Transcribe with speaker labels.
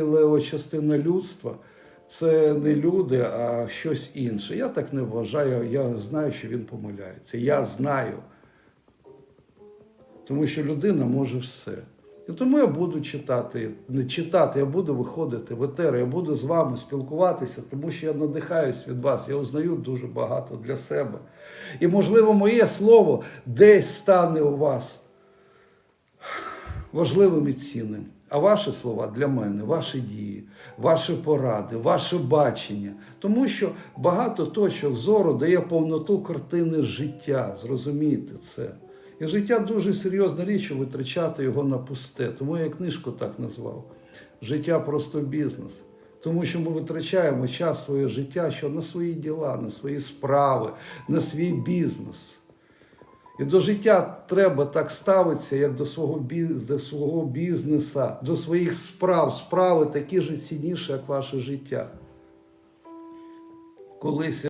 Speaker 1: Лева частина людства це не люди, а щось інше. Я так не вважаю. Я знаю, що він помиляється. Я знаю. Тому що людина може все. І тому я буду читати, не читати, я буду виходити в етер, я буду з вами спілкуватися, тому що я надихаюсь від вас, я узнаю дуже багато для себе. І, можливо, моє слово десь стане у вас важливим і цінним. А ваші слова для мене, ваші дії, ваші поради, ваше бачення. Тому що багато точок зору дає повноту картини життя. Зрозумійте це. І життя дуже серйозна річ, і витрачати його на пусте. Тому я книжку так назвав. Життя просто бізнес. Тому що ми витрачаємо час своє життя що на свої діла, на свої справи, на свій бізнес. І до життя треба так ставитися, як до свого, біз, до свого бізнеса, до своїх справ. Справи такі ж цінніші, як ваше життя. Колись